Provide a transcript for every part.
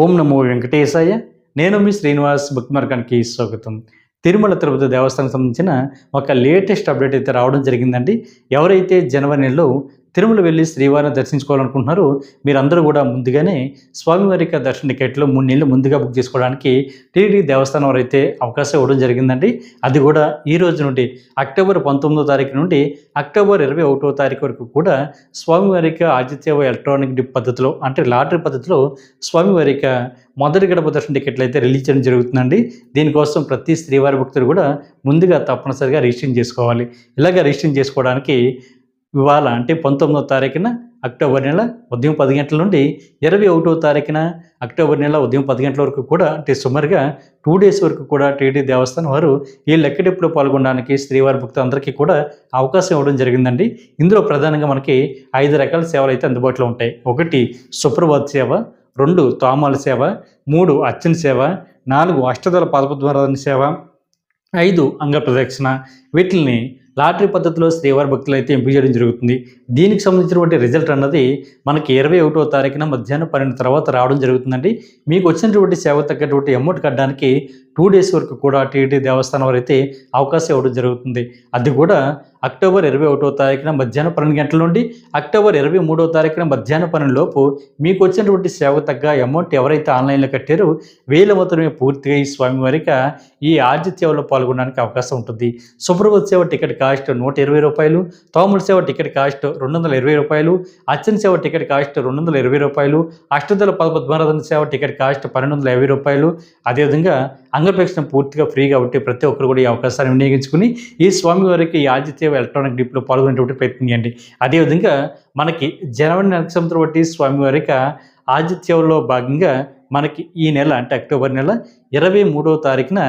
ఓం నమో వెంకటేశాయ. నేను మీ శ్రీనివాస్ బుక్ మార్కానికి స్వాగతం. తిరుమల తిరుపతి దేవస్థానం సంబంధించిన ఒక లేటెస్ట్ అప్డేట్ అయితే రావడం జరిగిందండి. ఎవరైతే జనవరి నెలలో తిరుమల వెళ్ళి శ్రీవారిని దర్శించుకోవాలనుకుంటున్నారు. మీరందరూ కూడా ముందుగానే స్వామివారి యొక్క దర్శన టికెట్లు మూడు నెలలు ముందుగా బుక్ చేసుకోవడానికి టీడీ దేవస్థానం వారు అయితే అవకాశం ఇవ్వడం జరిగిందండి. అది కూడా ఈ రోజు నుండి అక్టోబర్ పంతొమ్మిదో తారీఖు నుండి అక్టోబర్ ఇరవై ఒకటో తారీఖు వరకు కూడా స్వామివారి యొక్క ఆతిథ్య ఎలక్ట్రానిక్ డిప్ పద్ధతిలో అంటే లాటరీ పద్ధతిలో స్వామివారి యొక్క మొదటి గడప దర్శన టికెట్లు అయితే రిలీజ్ చేయడం జరుగుతుందండి. దీనికోసం ప్రతి శ్రీవారి భక్తులు కూడా ముందుగా తప్పనిసరిగా రిజిస్ట్రేషన్ చేసుకోవాలి. ఇలాగ రిజిస్ట్రేషన్ చేసుకోవడానికి ఇవాళ అంటే పంతొమ్మిదో తారీఖున అక్టోబర్ నెల ఉదయం పది గంటల నుండి ఇరవై ఒకటో తారీఖున అక్టోబర్ నెల ఉదయం పది గంటల వరకు కూడా అంటే సుమారుగా టూ డేస్ వరకు కూడా టీడీ దేవస్థానం వారు ఈ లెక్కడిప్పులో పాల్గొనడానికి శ్రీవారి భక్తులందరికీ కూడా అవకాశం ఇవ్వడం జరిగిందండి. ఇందులో ప్రధానంగా మనకి ఐదు రకాల సేవలు అయితే అందుబాటులో ఉంటాయి. ఒకటి సుప్రభాత్ సేవ రెండు తోమాల సేవ మూడు అర్చన సేవ నాలుగు అష్టదళ పాదపద్మరాధన సేవ ఐదు అంగ ప్రదక్షిణ. వీటిని లాటరీ పద్ధతిలో శ్రీవారి భక్తులు అయితే ఎంపిక చేయడం జరుగుతుంది. దీనికి సంబంధించినటువంటి రిజల్ట్ అన్నది మనకి ఇరవై ఒకటో తారీఖున మధ్యాహ్నం పన్నెండు తర్వాత రావడం జరుగుతుందండి. మీకు వచ్చినటువంటి సేవ తగ్గటువంటి అమౌంట్ కట్టడానికి టూ డేస్ వరకు కూడా టీటీ దేవస్థానం వారు అయితే అవకాశం ఇవ్వడం జరుగుతుంది. అది కూడా అక్టోబర్ ఇరవై ఒకటో తారీఖున మధ్యాహ్నం పన్నెండు గంటల నుండి అక్టోబర్ ఇరవై మూడో తారీఖున మధ్యాహ్నం పన్నెండు లోపు మీకు వచ్చినటువంటి సేవ తగ్గ అమౌంట్ ఎవరైతే ఆన్లైన్లో కట్టారో వేల మాత్రమే పూర్తిగా ఈ స్వామివారికి ఈ ఆర్జిత సేవలో పాల్గొనడానికి అవకాశం ఉంటుంది. సుప్రభత్ సేవ టికెట్ కాస్ట్ నూట ఇరవై రూపాయలు తోముల సేవ టికెట్ కాస్ట్ రెండు వందల ఇరవై రూపాయలు అచ్చన్ సేవ టికెట్ కాస్ట్ రెండు వందల ఇరవై రూపాయలు అష్టదల పద సేవ టికెట్ కాస్ట్ పన్నెండు వందల యాభై రూపాయలు. అదేవిధంగా అంగప్రక్షణ పూర్తిగా ఫ్రీ కాబట్టి ప్రతి ఒక్కరు కూడా ఈ అవకాశాన్ని వినియోగించుకుని ఈ స్వామివారికి ఈ ఆదిత్య ఎలక్ట్రానిక్ డిప్లో పాల్గొనేటువంటి ప్రయత్నం చేయండి. అదేవిధంగా మనకి జనవరి నక్షత్రం సంవత్సరం బట్టి స్వామివారికి ఆదిత్యంలో భాగంగా మనకి ఈ నెల అంటే అక్టోబర్ నెల ఇరవై మూడవ తారీఖున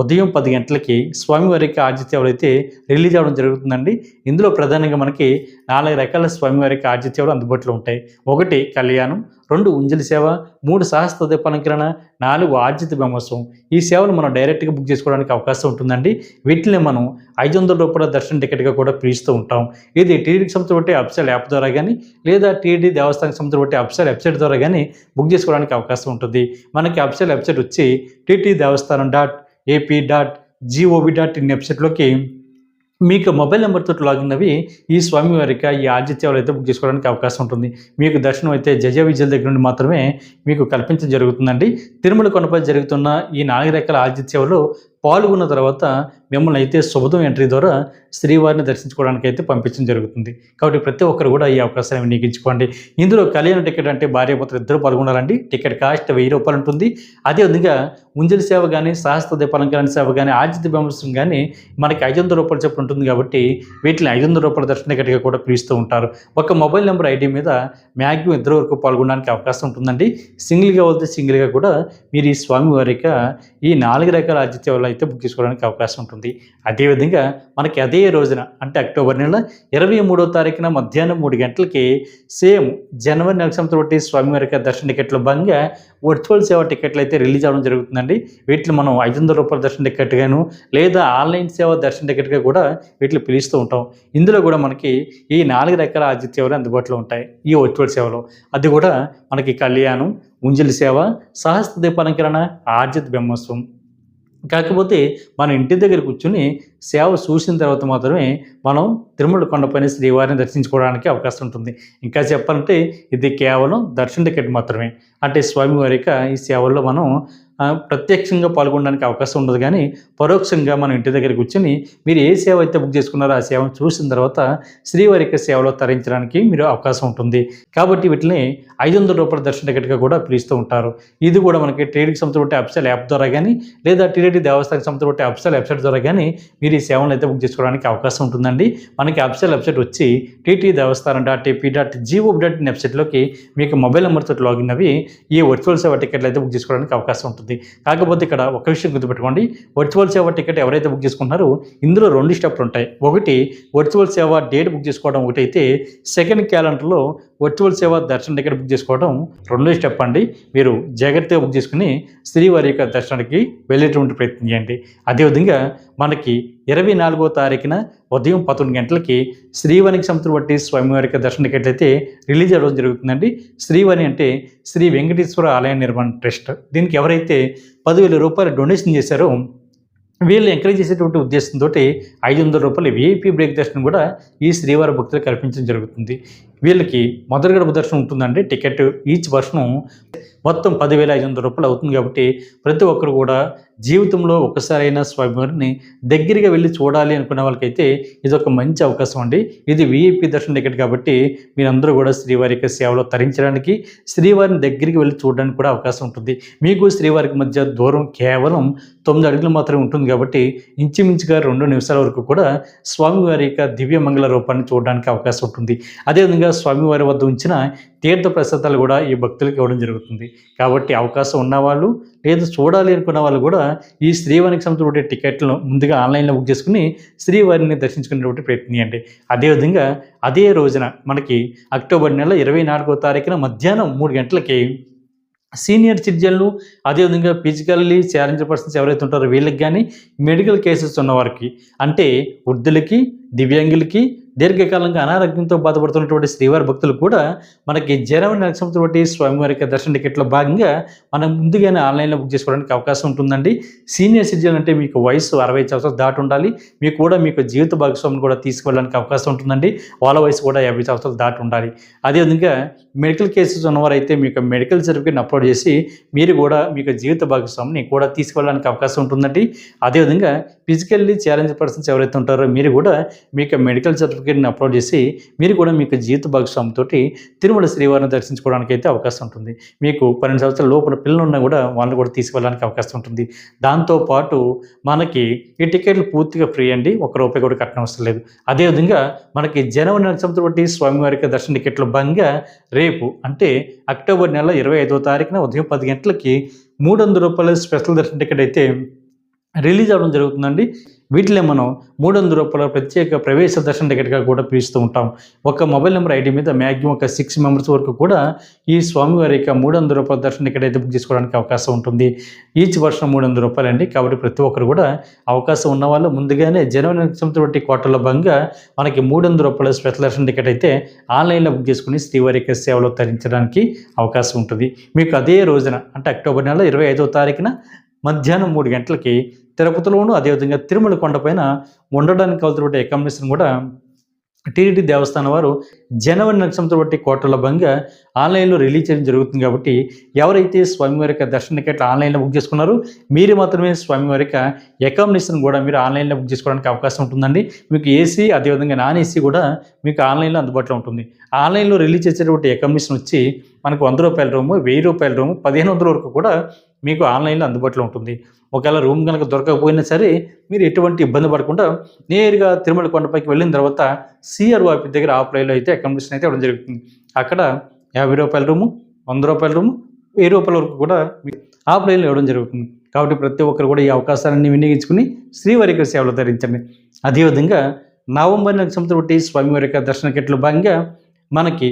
ఉదయం పది గంటలకి స్వామివారికి ఆతిథ్యాలు అయితే రిలీజ్ అవ్వడం జరుగుతుందండి. ఇందులో ప్రధానంగా మనకి నాలుగు రకాల స్వామివారికి ఆతిథ్యాలు అందుబాటులో ఉంటాయి. ఒకటి కళ్యాణం రెండు ఉంజలి సేవ మూడు సహస్ర దీపాలంకరణ నాలుగు ఆర్జిత బ్రహ్మోత్సవం. ఈ సేవలు మనం డైరెక్ట్గా బుక్ చేసుకోవడానికి అవకాశం ఉంటుందండి. వీటిని మనం ఐదు వందల రూపాయల దర్శన టికెట్గా కూడా పిలుస్తూ ఉంటాం. ఇది టీడీకి సంబంధించి బట్టి అప్సెల్ యాప్ ద్వారా కానీ లేదా టీడీ దేవస్థానం సంబంధించి బట్టి అప్సెల్ వెబ్సైట్ ద్వారా కానీ బుక్ చేసుకోవడానికి అవకాశం ఉంటుంది. మనకి అప్సెల్ వెబ్సైట్ వచ్చి TT Devasthanam dot AP dot G O V dot in వెబ్సైట్లోకి మీకు మొబైల్ నెంబర్తో లాగిన్ అవి ఈ స్వామి వారికి ఈ ఆతిథ్యాలు అయితే బుక్ చేసుకోవడానికి అవకాశం ఉంటుంది. మీకు దర్శనం అయితే జజ విజయల దగ్గర నుండి మాత్రమే మీకు కల్పించడం జరుగుతుందండి. తిరుమల కొండపై జరుగుతున్న ఈ నాలుగు రకాల ఆతిథ్యాలు పాల్గొన్న తర్వాత మిమ్మల్ని అయితే శుభదం ఎంట్రీ ద్వారా శ్రీవారిని దర్శించుకోవడానికి అయితే పంపించడం జరుగుతుంది. కాబట్టి ప్రతి ఒక్కరు కూడా ఈ అవకాశాన్ని వినియోగించుకోండి. ఇందులో కళ్యాణ టికెట్ అంటే భార్యాభర్తలు ఇద్దరు పాల్గొనాలండి టికెట్ కాస్ట్ వెయ్యి రూపాయలు ఉంటుంది. అదేవిధంగా ఉంజలి సేవ కానీ శాస్త్ర దీపాలంకరణ సేవ కానీ ఆజిత బింబం కానీ మనకి ఐదు వందల రూపాయలు చెప్పు ఉంటుంది కాబట్టి వీటిని ఐదు వందల రూపాయల దర్శన టికెట్గా కూడా పిలుస్తూ ఉంటారు. ఒక మొబైల్ నెంబర్ ఐడి మీద మ్యాక్సిమం ఇద్దరు వరకు పాల్గొనడానికి అవకాశం ఉంటుందండి. సింగిల్గా వెళ్తే సింగిల్గా కూడా మీరు ఈ స్వామివారిక ఈ నాలుగు రకాల ఆతిథ్యాలు అయితే బుక్ చేసుకోవడానికి అవకాశం ఉంటుంది. అదేవిధంగా మనకి అదే రోజున అంటే అక్టోబర్ నెల ఇరవై మూడో తారీఖున మధ్యాహ్నం మూడు గంటలకి సేమ్ జనవరి నెల సంవత్సరం స్వామివారి యొక్క దర్శన టికెట్లు భాగంగా వర్చువల్ సేవ టికెట్లు అయితే రిలీజ్ అవ్వడం జరుగుతుందండి. వీటిని మనం ఐదు వందల రూపాయల దర్శన టికెట్ గాను లేదా ఆన్లైన్ సేవ దర్శన టికెట్గా కూడా వీటిని పిలుస్తూ ఉంటాం. ఇందులో కూడా మనకి ఈ నాలుగు రకాల ఆతిథ్య సేవలు అందుబాటులో ఉంటాయి ఈ వర్చువల్ సేవలో. అది కూడా మనకి కళ్యాణం ఉంజలి సేవ సహస్ర దీపాలంకరణ ఆర్జిత బ్రహ్మోత్సవం. కాకపోతే మన ఇంటి దగ్గర కూర్చుని సేవ చూసిన తర్వాత మాత్రమే మనం తిరుమల కొండపైన శ్రీవారిని దర్శించుకోవడానికి అవకాశం ఉంటుంది. ఇంకా చెప్పాలంటే ఇది కేవలం దర్శన టికెట్ మాత్రమే. అంటే స్వామివారి యొక్క ఈ సేవల్లో మనం ప్రత్యక్షంగా పాల్గొనడానికి అవకాశం ఉండదు. కానీ పరోక్షంగా మనం ఇంటి దగ్గర కూర్చొని మీరు ఏ సేవ అయితే బుక్ చేసుకున్నారో ఆ సేవను చూసిన తర్వాత శ్రీవారి యొక్క సేవలో తరించడానికి మీరు అవకాశం ఉంటుంది. కాబట్టి వీటిని ఐదు వందల రూపాయల దర్శన టికెట్గా కూడా పిలుస్తూ ఉంటారు. ఇది కూడా మనకి ట్రేడింగ్ సంబంధించిన అప్సల్ యాప్ ద్వారా కానీ లేదా టీడీటీ దేవస్థానం సంబంధించిన అప్సల్ వెబ్సైట్ ద్వారా కానీ మీరు ఈ సేవలను అయితే బుక్ చేసుకోవడానికి అవకాశం ఉంటుందండి. మనకి అప్సల్ వెబ్సైట్ వచ్చి TT Devasthanam dot AP dot G O dot in వెబ్సైట్లోకి మీకు మొబైల్ నెంబర్తో లాగిన్ అవి ఈ వర్చువల్ సేవ టికెట్లు అయితే బుక్ చేసుకోవడానికి అవకాశం ఉంటుంది. కాకపోతే ఇక్కడ ఒక విషయం గుర్తుపెట్టుకోండి. వర్చువల్ సేవ టికెట్ ఎవరైతే బుక్ చేసుకుంటున్నారో ఇందులో రెండు స్టెప్లు ఉంటాయి. ఒకటి వర్చువల్ సేవ డేట్ బుక్ చేసుకోవడం ఒకటి అయితే సెకండ్ క్యాలెండర్లో వర్చువల్ సేవ దర్శన టికెట్ బుక్ చేసుకోవడం రెండో స్టెప్ అండి. మీరు జాగ్రత్తగా బుక్ చేసుకుని శ్రీవారి యొక్క దర్శనానికి వెళ్ళేటువంటి ప్రయత్నం చేయండి. అదేవిధంగా మనకి ఇరవై నాలుగో తారీఖున ఉదయం పదకొండు గంటలకి శ్రీవారికి సంవత్సరం బట్టి స్వామివారి యొక్క దర్శన టికెట్లు అయితే రిలీజ్ అవ్వడం జరుగుతుందండి. శ్రీవాణి అంటే శ్రీ వెంకటేశ్వర ఆలయ నిర్మాణ ట్రస్ట్. దీనికి ఎవరైతే పదివేల రూపాయలు డొనేషన్ చేశారో వీళ్ళు ఎంకరేజ్ చేసేటువంటి ఉద్దేశంతో ఐదు వందల రూపాయలు విఐపి బ్రేక్ దర్శనం కూడా ఈ శ్రీవారి భక్తులు కల్పించడం జరుగుతుంది. వీళ్ళకి మొదటి గడప దర్శనం ఉంటుందండి. టికెట్ ఈచ్ వర్షం మొత్తం పదివేల ఐదు వందల రూపాయలు అవుతుంది కాబట్టి ప్రతి ఒక్కరు కూడా జీవితంలో ఒక్కసారైనా స్వామివారిని దగ్గరగా వెళ్ళి చూడాలి అనుకున్న వాళ్ళకైతే ఇది ఒక మంచి అవకాశం అండి. ఇది విఐపి దర్శన టికెట్ కాబట్టి మీరందరూ కూడా శ్రీవారి యొక్క సేవలో తరించడానికి శ్రీవారిని దగ్గరికి వెళ్ళి చూడడానికి కూడా అవకాశం ఉంటుంది. మీకు శ్రీవారికి మధ్య దూరం కేవలం తొమ్మిది అడుగులు మాత్రమే ఉంటుంది కాబట్టి ఇంచుమించుగా రెండు నిమిషాల వరకు కూడా స్వామివారి యొక్క దివ్య మంగళ రూపాన్ని చూడడానికి అవకాశం ఉంటుంది. అదేవిధంగా స్వామివారి వద్ద ఉంచిన తీర్థ ప్రసాదాలు కూడా ఈ భక్తులకు ఇవ్వడం జరుగుతుంది. కాబట్టి అవకాశం ఉన్నవాళ్ళు లేదు చూడాలి అనుకున్న వాళ్ళు కూడా ఈ శ్రీవారికి సంబంధించిన టికెట్లను ముందుగా ఆన్లైన్లో బుక్ చేసుకుని శ్రీవారిని దర్శించుకునేటువంటి ప్రయత్నియండి అదేవిధంగా అదే రోజున మనకి అక్టోబర్ నెల ఇరవై నాలుగో తారీఖున మధ్యాహ్నం మూడు గంటలకి సీనియర్ సిటిజన్లు అదేవిధంగా ఫిజికల్లీ ఛాలెంజ్ పర్సన్స్ ఎవరైతే ఉంటారో వీళ్ళకి కానీ మెడికల్ కేసెస్ ఉన్నవారికి అంటే వృద్ధులకి దివ్యాంగులకి దీర్ఘకాలంగా అనారోగ్యంతో బాధపడుతున్నటువంటి శ్రీవారి భక్తులు కూడా మనకి జనవరి నెల సంవత్సరం స్వామివారి యొక్క దర్శన టికెట్లో భాగంగా మనం ముందుగానే ఆన్లైన్లో బుక్ చేసుకోవడానికి అవకాశం ఉంటుందండి. సీనియర్ సిటిజన్ అంటే మీకు వయసు అరవై సంవత్సరాలు దాటి ఉండాలి. మీకు కూడా మీకు జీవిత భాగస్వామిని కూడా తీసుకువెళ్ళడానికి అవకాశం ఉంటుందండి. వాళ్ళ వయసు కూడా యాభై సంవత్సరాలు దాటి ఉండాలి. అదేవిధంగా మెడికల్ కేసెస్ ఉన్నవారైతే మీకు మెడికల్ సర్టిఫికేట్ అప్లోడ్ చేసి మీరు కూడా మీకు జీవిత భాగస్వామిని కూడా తీసుకువెళ్ళడానికి అవకాశం ఉంటుందండి. అదేవిధంగా ఫిజికల్లీ ఛాలెంజ్ పర్సన్స్ ఎవరైతే ఉంటారో మీరు కూడా మీకు మెడికల్ సర్టిఫికేట్ని అప్లోడ్ చేసి మీరు కూడా మీకు జీవిత భాగస్వామితో తిరుమల శ్రీవారిని దర్శించుకోవడానికి అయితే అవకాశం ఉంటుంది. మీకు పన్నెండు సంవత్సరాల లోపల పిల్లలు ఉన్నా కూడా వాళ్ళని కూడా తీసుకెళ్ళడానికి అవకాశం ఉంటుంది. దాంతోపాటు మనకి ఈ టికెట్లు పూర్తిగా ఫ్రీ అండి. ఒక రూపాయి కూడా కట్టడం అవసరం లేదు. అదేవిధంగా మనకి జనవరి నెల బట్టి స్వామివారికి దర్శన టికెట్లు బంగా రేపు అంటే అక్టోబర్ నెల ఇరవై ఐదో తారీఖున ఉదయం పది గంటలకి మూడు వందల రూపాయల స్పెషల్ దర్శన టికెట్ అయితే రిలీజ్ అవ్వడం జరుగుతుందండి. వీటిలో మనం మూడు వందల రూపాయల ప్రత్యేక ప్రవేశ దర్శన టికెట్గా కూడా పిలుస్తూ ఉంటాం. ఒక మొబైల్ నెంబర్ ఐడి మీద మ్యాక్సిమం ఒక సిక్స్ మెంబర్స్ వరకు కూడా ఈ స్వామివారి యొక్క మూడు వందల రూపాయల దర్శన టికెట్ అయితే బుక్ చేసుకోవడానికి అవకాశం ఉంటుంది. ఈచ్ వర్షం మూడు వందల రూపాయలండి. కాబట్టి ప్రతి ఒక్కరు కూడా అవకాశం ఉన్న వాళ్ళు ముందుగానే జనవరి సంవత్సరం కోటలో భాగంగా మనకి మూడు వందల రూపాయల స్పెషల్ దర్శన టికెట్ అయితే ఆన్లైన్లో బుక్ చేసుకుని శ్రీవారి యొక్క సేవలో తరించడానికి అవకాశం ఉంటుంది. మీకు అదే రోజున అంటే అక్టోబర్ నెల ఇరవై ఐదో తారీఖున మధ్యాహ్నం మూడు గంటలకి తిరుపతిలోను అదేవిధంగా తిరుమల కొండపైన ఉండడానికి కావాల్సినటువంటి అకామిడేషన్ కూడా టీటీడీ దేవస్థానం వారు జనవరి నక్షత్రం బట్టి కోటల బంగా ఆన్లైన్లో రిలీజ్ చేయడం జరుగుతుంది కాబట్టి ఎవరైతే స్వామివారి యొక్క దర్శన టికెట్లు ఆన్లైన్లో బుక్ చేసుకున్నారో మీరు మాత్రమే స్వామివారి యొక్క అకామిడేషన్ కూడా మీరు ఆన్లైన్లో బుక్ చేసుకోవడానికి అవకాశం ఉంటుందండి. మీకు ఏసీ అదేవిధంగా నాన్ ఏసీ కూడా మీకు ఆన్లైన్లో అందుబాటులో ఉంటుంది. ఆన్లైన్లో రిలీజ్ చేసేటువంటి అకామిడేషన్ వచ్చి మనకు వంద రూపాయల రూము వెయ్యి రూపాయల రూము పదిహేను వందల వరకు కూడా మీకు ఆన్లైన్లో అందుబాటులో ఉంటుంది. ఒకవేళ రూమ్ కనుక దొరకకపోయినా సరే మీరు ఎటువంటి ఇబ్బంది పడకుండా నేరుగా తిరుమల కొండపైకి వెళ్ళిన తర్వాత సిఆర్ ఆఫీస్ దగ్గర ఆఫ్లైన్లో అయితే అకామిడేషన్ అయితే ఇవ్వడం జరుగుతుంది. అక్కడ యాభై రూపాయల రూము వంద రూపాయల రూము వెయ్యి రూపాయల వరకు కూడా ఆఫ్లైన్లో ఇవ్వడం జరుగుతుంది. కాబట్టి ప్రతి ఒక్కరు కూడా ఈ అవకాశాన్ని వినియోగించుకుని శ్రీవారి సేవలు ధరించండి. అదేవిధంగా నవంబర్ నెల సంవత్సరం ఒకటి స్వామివారి యొక్క దర్శన కిట్లు భాగంగా మనకి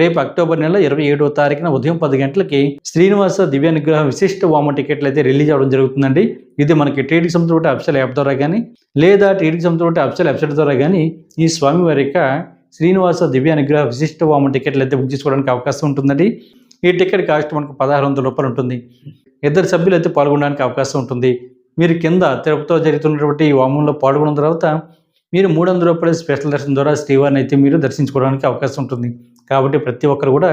రేపు అక్టోబర్ నెల ఇరవై ఏడవ తారీఖున ఉదయం పది గంటలకి శ్రీనివాస దివ్యానుగ్రహం విశిష్ట వామ టికెట్లు అయితే రిలీజ్ అవ్వడం జరుగుతుందండి. ఇది మనకి టీడీకి సంబంధించిన అఫ్సల్ యాప్ ద్వారా కానీ లేదా టీడీకి సంబంధించిన అఫ్సల్ వెబ్సైట్ ద్వారా కానీ ఈ స్వామివారి యొక్క శ్రీనివాస దివ్యానుగ్రహ విశిష్ట వామ టికెట్లు అయితే బుక్ చేసుకోవడానికి అవకాశం ఉంటుందండి. ఈ టికెట్ కాస్ట్ మనకు పదహారు వందల రూపాయలు ఉంటుంది. ఇద్దరు సభ్యులు అయితే పాల్గొనడానికి అవకాశం ఉంటుంది. మీరు కింద తిరుపతిలో జరుగుతున్నటువంటి ఈ వామంలో పాల్గొన్న తర్వాత మీరు మూడు వందల రూపాయల స్పెషల్ దర్శనం ద్వారా శ్రీవారిని అయితే మీరు దర్శించుకోవడానికి అవకాశం ఉంటుంది. కాబట్టి ప్రతి ఒక్కరు కూడా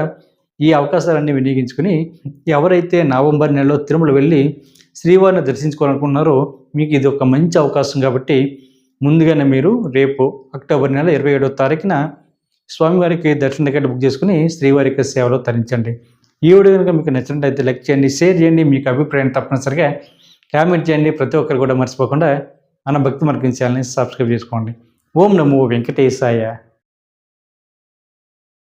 ఈ అవకాశాలన్నీ వినియోగించుకుని ఎవరైతే నవంబర్ నెలలో తిరుమల వెళ్ళి శ్రీవారిని దర్శించుకోవాలనుకున్నారో మీకు ఇది ఒక మంచి అవకాశం కాబట్టి ముందుగానే మీరు రేపు అక్టోబర్ నెల ఇరవై ఏడవ తారీఖున స్వామివారికి దర్శన టికెట్ బుక్ చేసుకుని శ్రీవారి యొక్క సేవలో తరించండి. ఈ వీడియో కనుక మీకు నచ్చినట్లయితే లైక్ చేయండి షేర్ చేయండి. మీకు అభిప్రాయం తప్పనిసరిగా కామెంట్ చేయండి. ప్రతి ఒక్కరు కూడా మర్చిపోకుండా మన భక్తి మార్గం ఛానల్ని సబ్స్క్రైబ్ చేసుకోండి. ఓం నమో వెంకటేశాయ.